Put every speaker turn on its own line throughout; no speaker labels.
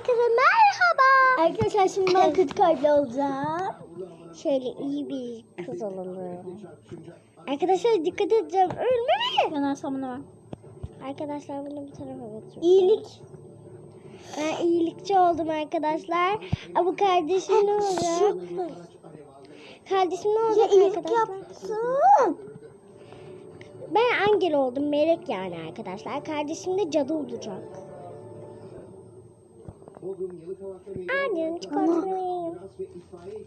Herkese merhaba. Arkadaşlar şimdi ben kötü kalpli olacağım. Şöyle iyi bir kız olalım. Arkadaşlar dikkat edeceğim. Ölme.
Yanar samını var.
Arkadaşlar bunu bir tarafa götürün. İyilik. Ben iyilikçi oldum arkadaşlar. Aa, bu kardeşim ne olacak? Kardeşim ne olacak arkadaşlar?
yaptın.
Ben Angel oldum. Melek yani arkadaşlar. Kardeşim de cadı olacak. Annem çikolatanı yiyeyim.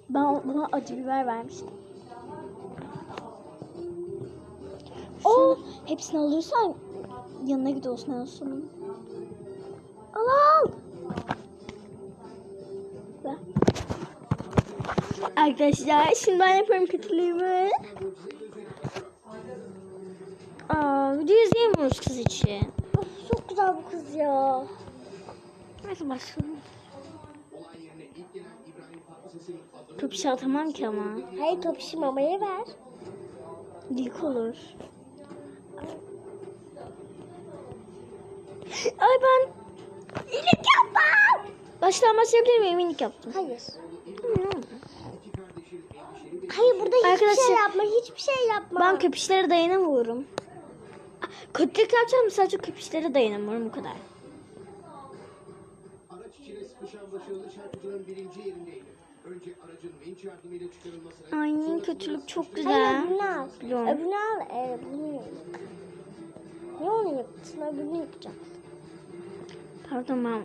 Ben buna acı biber vermiştim.
O
Hepsini alırsan yanına gidiyorsun en sonunda. Al al. Arkadaşlar şimdi ben yapıyorum kötülüğümü. Aa, video izleyemiyoruz kız için.
Of, çok güzel bu kız ya.
Neyse başlayalım. Kapışa atamam ki ama.
Hayır kapışı mamaya ver.
İlk olur. Ay ben iyilik yaptım. Baştan başlayabilir miyim? İyilik yaptım.
Hayır. Hayır burada hiçbir
Arkadaşlar,
şey yapma. Hiçbir şey yapma.
Ben köpüşlere dayanamıyorum. Kötülük yapacağım sadece köpüşlere dayanamıyorum bu kadar.
Başarılı şarkıcının birinci yerindeydi. Önce aracın vinç yardımıyla çıkarılmasına...
Ay kötülük çok
Hayır
güzel.
öbürünü al.
Biliyorum.
Öbürünü al. Ee, bunu yap. Niye onu yaptın? Öbürünü yapacağım.
Pardon ben.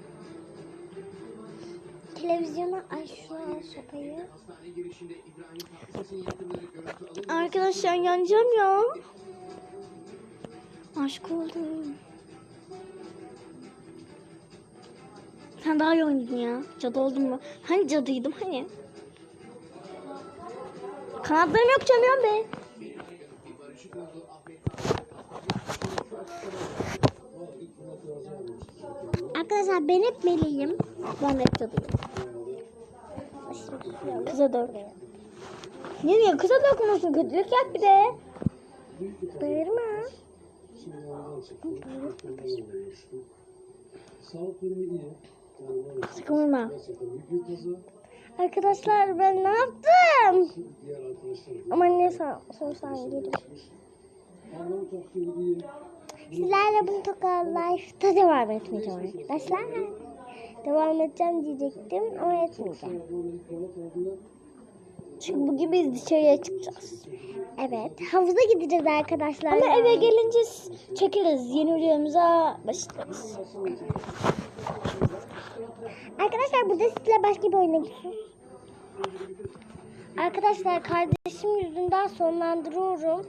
Televizyona ay şu an sopayı.
Hastane girişinde İbrahim Tatlıses'in yakınları görüntü alındı.
Arkadaşlar yanacağım ya. Aşk oldum. Sen daha iyi oynadın ya. Cadı oldun mu? Hani cadıydım hani? Kanatlarım yok canım be.
Arkadaşlar ben hep meleğim.
Ben de cadıyım. Kıza dök. Ne diyor? Kıza dökmüyorsun. Kötülük yap bir de.
Bağırma.
Sağlık durumu iyi. Kıskanma.
Arkadaşlar ben ne yaptım? Ama ne
sorsan geri.
Sizlerle bunu tokalaşta devam etmeyeceğim arkadaşlar. Devam edeceğim diyecektim ama etmeyeceğim.
Çünkü bugün biz dışarıya çıkacağız.
Evet. Havuza gideceğiz arkadaşlar.
Ama eve gelince çekeriz. Yeni videomuza başlarız.
Arkadaşlar burada sizle başka bir gidiyoruz. Arkadaşlar kardeşim yüzünden sonlandırıyorum.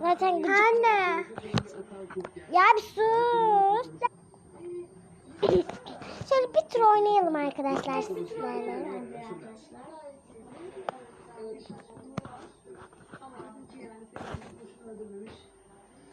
Zaten gıcık. Anne. Ya bir sus. Şöyle bir tur oynayalım arkadaşlar sizlerle.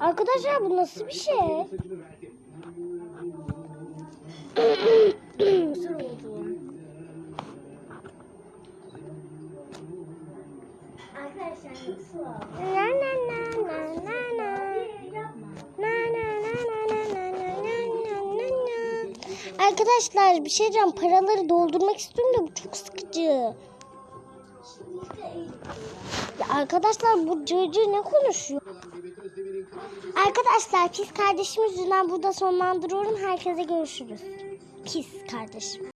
Arkadaşlar bu nasıl bir şey?
Nasıl oldu?
Arkadaşlar nasıl oldu? Na na na na na na. Arkadaşlar bir şey diyeceğim. Paraları doldurmak istiyorum da bu çok sıkıcı. Şimdi işte Arkadaşlar bu cırcır ne konuşuyor? Arkadaşlar pis kardeşim yüzünden burada sonlandırıyorum. Herkese görüşürüz. Pis kardeşim.